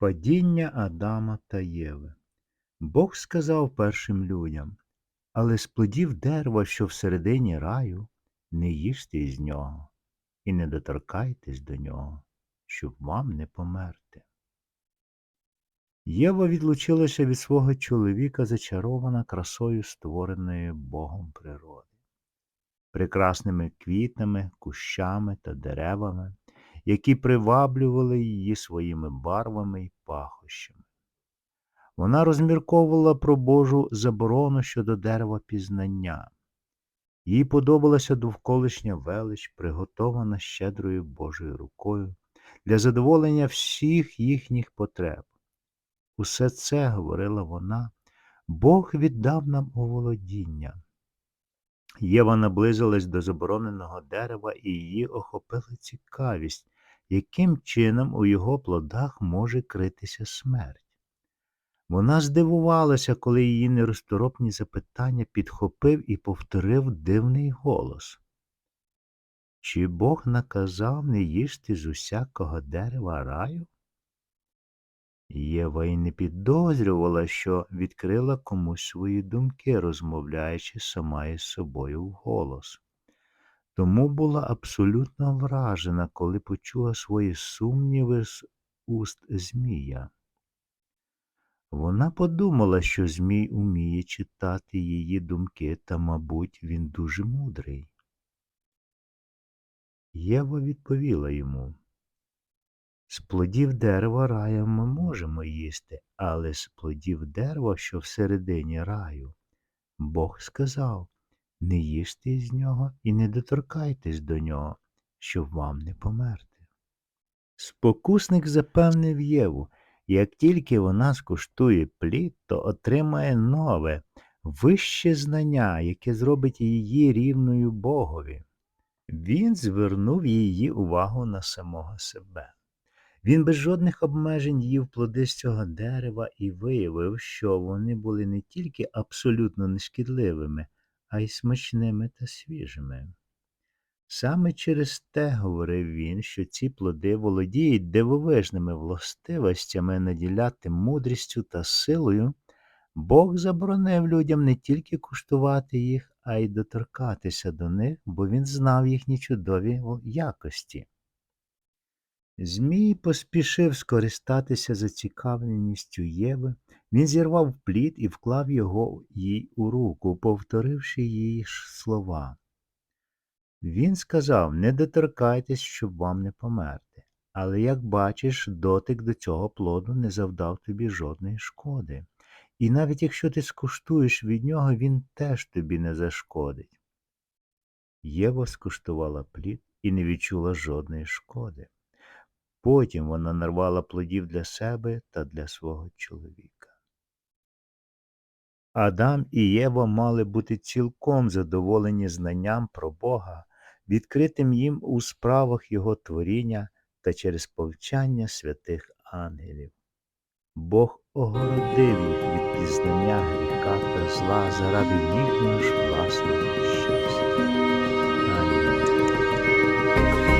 Падіння Адама та Єви. Бог сказав першим людям, але з плодів дерева, що всередині раю, не їжте із нього і не доторкайтесь до нього, щоб вам не померти. Єва відлучилася від свого чоловіка, зачарована красою створеної Богом природи, прекрасними квітами, кущами та деревами, які приваблювали її своїми барвами й пахощами. Вона розмірковувала про Божу заборону щодо дерева пізнання. Їй подобалася довколишня велич, приготована щедрою Божою рукою для задоволення всіх їхніх потреб. Усе це, говорила вона, Бог віддав нам у володіння. Єва наблизилась до забороненого дерева і її охопила цікавість, яким чином у його плодах може критися смерть. Вона здивувалася, коли її неросторопні запитання підхопив і повторив дивний голос. Чи Бог наказав не їсти з усякого дерева раю? Єва й не підозрювала, що відкрила комусь свої думки, розмовляючи сама із собою вголос. Тому була абсолютно вражена, коли почула свої сумніви з уст Змія. Вона подумала, що Змій уміє читати її думки, та, мабуть, він дуже мудрий. Єва відповіла йому. З плодів дерева раю ми можемо їсти, але з плодів дерева, що всередині раю, Бог сказав не їжте з нього і не доторкайтесь до нього, щоб вам не померти. Спокусник запевнив Єву, як тільки вона скуштує плід, то отримає нове, вище знання, яке зробить її рівною Богові. Він звернув її увагу на самого себе. Він без жодних обмежень їв плоди з цього дерева і виявив, що вони були не тільки абсолютно нешкідливими, а й смачними та свіжими. Саме через те, говорив він, що ці плоди володіють дивовижними властивостями наділяти мудрістю та силою, Бог заборонив людям не тільки куштувати їх, а й доторкатися до них, бо він знав їхні чудові якості. Змій поспішив скористатися зацікавленістю Єви, він зірвав плід і вклав його їй у руку, повторивши її ж слова. Він сказав не доторкайтесь, щоб вам не померти, але, як бачиш, дотик до цього плоду не завдав тобі жодної шкоди. І навіть якщо ти скуштуєш від нього, він теж тобі не зашкодить. Єва скуштувала плід і не відчула жодної шкоди. Потім вона нарвала плодів для себе та для свого чоловіка. Адам і Єва мали бути цілком задоволені знанням про Бога, відкритим їм у справах Його творіння та через повчання святих ангелів. Бог огородив їх від пізнання гріха та зла заради їхнього ж власного щастя.